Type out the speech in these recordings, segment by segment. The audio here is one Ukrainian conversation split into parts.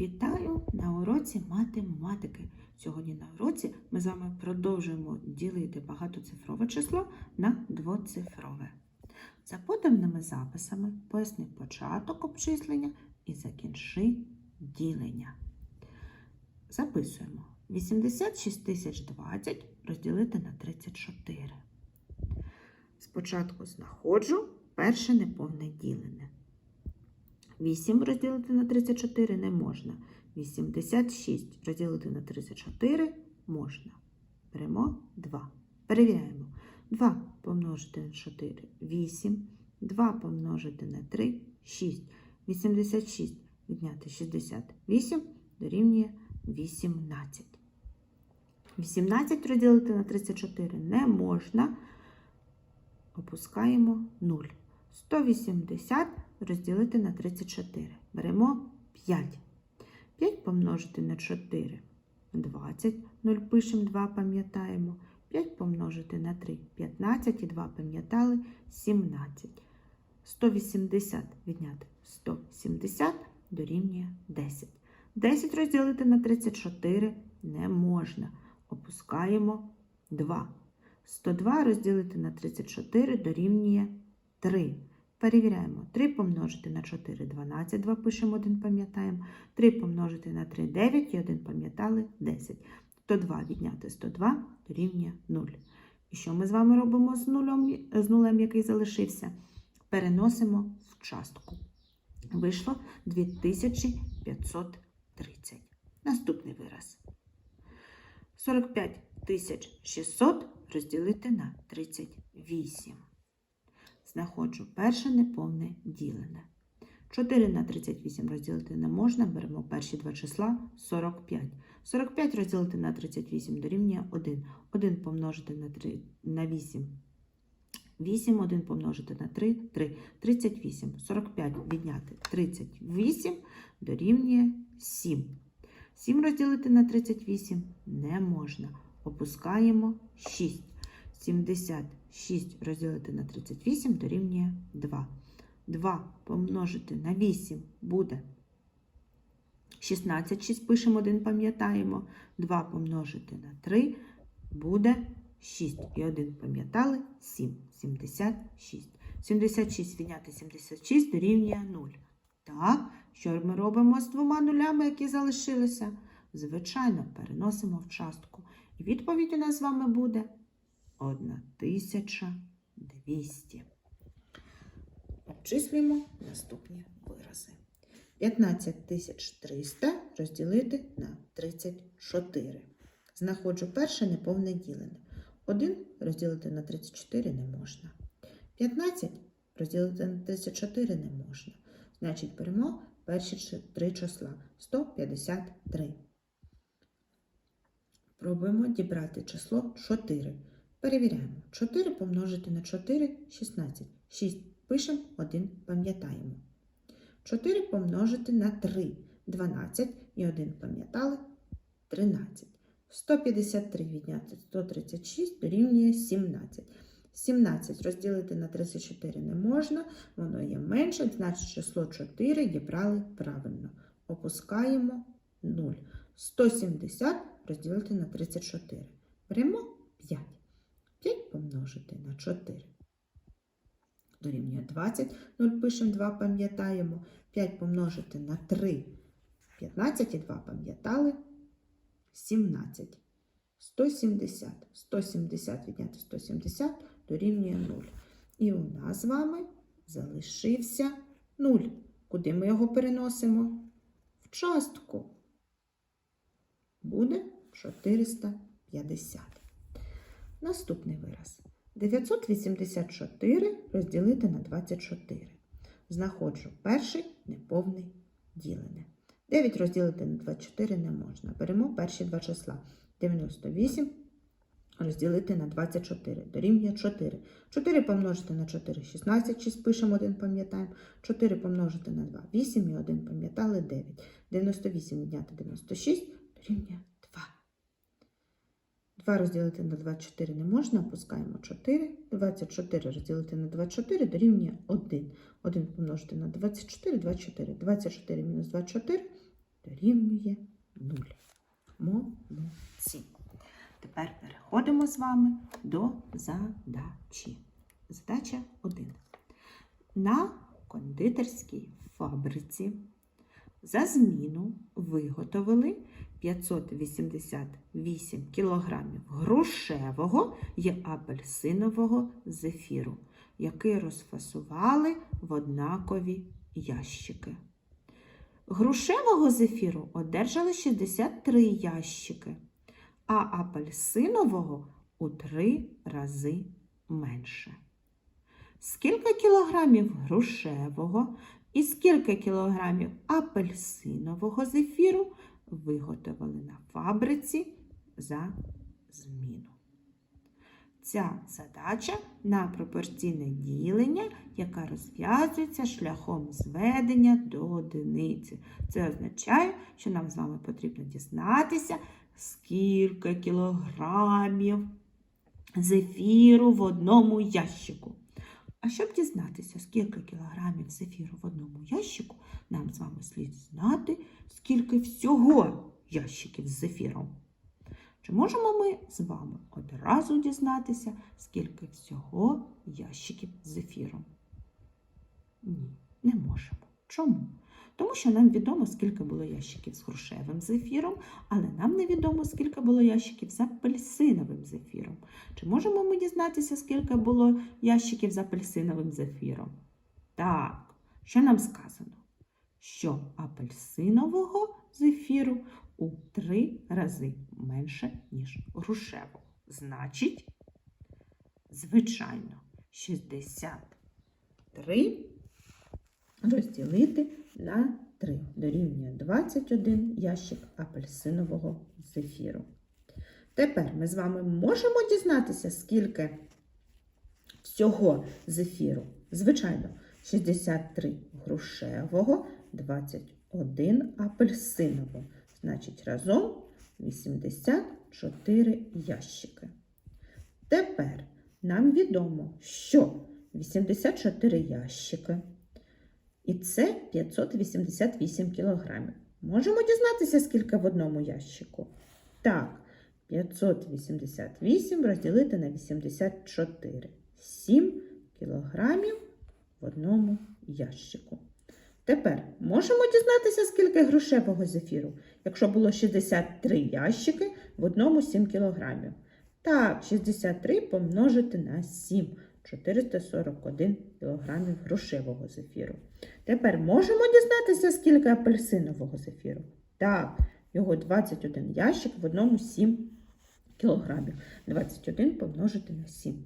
Вітаю на уроці математики. Сьогодні на уроці ми з вами продовжуємо ділити багатоцифрове число на двоцифрове. За поданими записами поясни початок обчислення і закінчи ділення. Записуємо 86 тисяч 20 розділити на 34. Спочатку знаходжу перше неповне ділене. 8 розділити на 34 не можна. 86 розділити на 34 можна. Беремо 2. Перевіряємо. 2 помножити на 4 8. 2 помножити на 3 6. 86 відняти 68 дорівнює 18. 18 розділити на 34 не можна. Опускаємо 0. 180 розділити на 34. Беремо 5. 5 помножити на 4 20. 0 пишемо 2, пам'ятаємо. 5 помножити на 3 15 і 2 пам'ятали 17. 180 відняти 170 дорівнює 10. 10 розділити на 34 не можна. Опускаємо 2. 102 розділити на 34 дорівнює 3. Перевіряємо. 3 помножити на 4 12, 2 пишемо 1, пам'ятаємо. 3 помножити на 3 9 і 1 пам'ятали 10. 102 відняти 102 дорівнює 0. І що ми з вами робимо з нулем, з нулем який залишився? Переносимо в частку. Вийшло 2530. Наступний вираз. 45 600 розділити на 38. Знаходжу перше неповне ділене. 4 на 38 розділити не можна, беремо перші два числа 45. 45 розділити на 38 дорівнює 1. 1 помножити на, 3, на 8. 8, 1 помножити на 3, 3. 38. 45 відняти 38 дорівнює 7. 7 розділити на 38 не можна. Опускаємо 6. 76 розділити на 38 дорівнює 2. 2 помножити на 8 буде 16, 6 пишемо 1, пам'ятаємо. 2 помножити на 3 буде 6. І 1 пам'ятали 7. 76. 76 відняти 76 дорівнює 0. Так, що ми робимо з двома нулями, які залишилися? Звичайно, переносимо в частку. І відповідь у нас з вами буде 1200. Обчислюємо наступні вирази. 15300 розділити на 34. Знаходжу перше неповне ділене. 1 розділити на 34 не можна. 15 розділити на 34 не можна. Значить, беремо перші три числа 153. Пробуємо дібрати число 4. Перевіряємо. 4 помножити на 4 16. 6 пишемо, 1 пам'ятаємо. 4 помножити на 3 12 і 1 пам'ятали 13. 153 відняти 136 дорівнює 17. 17 розділити на 34 не можна, воно є менше, значить число 4 дібрали правильно. Опускаємо 0. 170 розділити на 34. Беремо 5. 5 помножити на 4. Дорівнює 20. 0 пишемо 2, пам'ятаємо. 5 помножити на 3. 15 і 2 пам'ятали. 17. 170. 170 відняти 170 дорівнює 0. І у нас з вами залишився 0. Куди ми його переносимо? В частку. Буде 450. Наступний вираз. 984 розділити на 24. Знаходжу перший неповний ділене. 9 розділити на 24 не можна. Беремо перші два числа. 98 розділити на 24. Дорівнює 4. 4 помножити на 4 16, 6 пишемо 1, пам'ятаємо. 4 помножити на 2 8 і 1 пам'ятали 9. 98 відняти 96 дорівнює 2. 2 розділити на 24 не можна, опускаємо 4. 24 розділити на 24 дорівнює 1. 1 помножити на 24, 24. 24 мінус 24 дорівнює 0. Молодці. Тепер переходимо з вами до задачі. Задача 1. На кондитерській фабриці за зміну виготовили 588 кг грушевого і апельсинового зефіру, який розфасували в однакові ящики. Грушевого зефіру одержали 63 ящики, а апельсинового у 3 рази менше. Скільки кілограмів грушевого і скільки кілограмів апельсинового зефіру виготовили на фабриці за зміну? Ця задача на пропорційне ділення, яка розв'язується шляхом зведення до одиниці. Це означає, що нам з вами потрібно дізнатися, скільки кілограмів зефіру в одному ящику. А щоб дізнатися, скільки кілограмів зефіру в одному ящику, нам з вами слід знати, скільки всього ящиків з зефіром. Чи можемо ми з вами одразу дізнатися, скільки всього ящиків з зефіром? Ні, не можемо. Чому? Тому що нам відомо, скільки було ящиків з грушевим зефіром, але нам не відомо, скільки було ящиків з апельсиновим зефіром. Чи можемо ми дізнатися, скільки було ящиків з апельсиновим зефіром? Так, що нам сказано? Що апельсинового зефіру у три рази менше, ніж грушевого. Значить, звичайно, 63 розділити на 3 дорівнює 21 ящик апельсинового зефіру. Тепер ми з вами можемо дізнатися, скільки всього зефіру. Звичайно, 63 грушевого, 21 апельсинового. Значить, разом 84 ящики. Тепер нам відомо, що 84 ящики. І це 588 кілограмів. Можемо дізнатися, скільки в одному ящику? Так, 588 розділити на 84. 7 кілограмів в одному ящику. Тепер можемо дізнатися, скільки грушевого зефіру, якщо було 63 ящики в одному 7 кілограмів. Так, 63 помножити на 7. 441 кілограмів грушевого зефіру. Тепер можемо дізнатися, скільки апельсинового зефіру? Так, його 21 ящик в одному 7 кілограмів. 21 помножити на 7.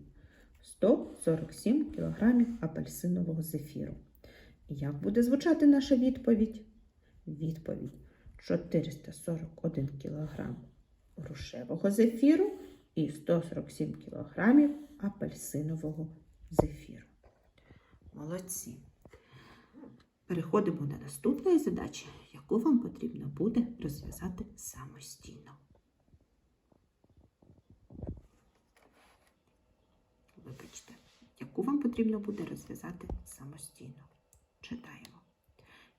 147 кілограмів апельсинового зефіру. Як буде звучати наша відповідь? Відповідь 441 кг грушевого зефіру і 147 кг апельсинового зефіру. Молодці. Переходимо до наступної задачі, яку вам потрібно буде розв'язати самостійно. Вибачте, яку вам потрібно буде розв'язати самостійно. Читаємо.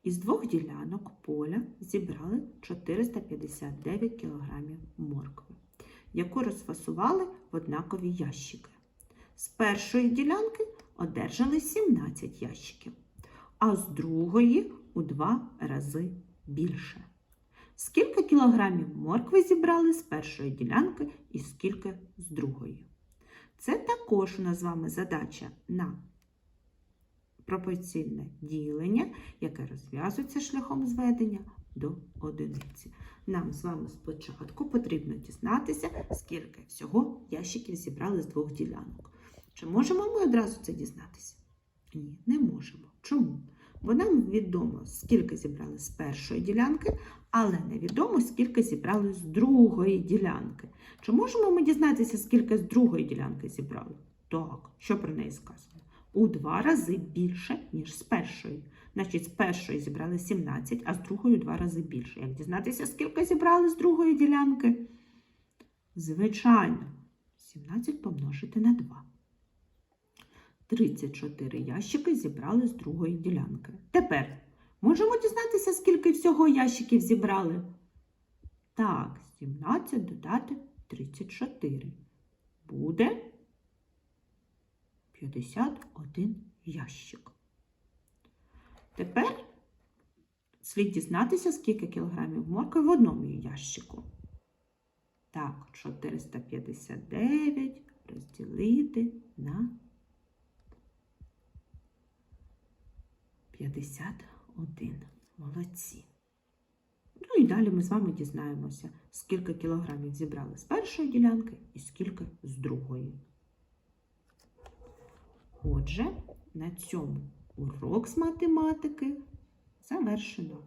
Із двох ділянок поля зібрали 459 кг моркви, яку розфасували в однакові ящики. З першої ділянки одержали 17 ящиків, а з другої у два рази більше. Скільки кілограмів моркви зібрали з першої ділянки і скільки з другої? Це також у нас з вами задача на пропорційне ділення, яке розв'язується шляхом зведення до одиниці. Нам з вами спочатку потрібно дізнатися, скільки всього ящиків зібрали з двох ділянок. Чи можемо ми одразу це дізнатися? Ні, не можемо. Чому? Бо нам відомо, скільки зібрали з першої ділянки, але невідомо, скільки зібрали з другої ділянки. Чи можемо ми дізнатися, скільки з другої ділянки зібрали? Так, що про неї сказано? У два рази більше, ніж з першої. Значить, з першої зібрали 17, а з другої два рази більше. Як дізнатися, скільки зібрали з другої ділянки? Звичайно, 17 помножити на 2. 34 ящики зібрали з другої ділянки. Тепер Можемо дізнатися, скільки всього ящиків зібрали? Так, 17 додати 34. Буде 51 ящик. Тепер слід дізнатися, скільки кілограмів моркви в одному ящику. Так, 459 розділити на 51. Молодці. Ну і далі ми з вами дізнаємося, скільки кілограмів зібрали з першої ділянки і скільки з другої. Отже, на цьому урок з математики завершено.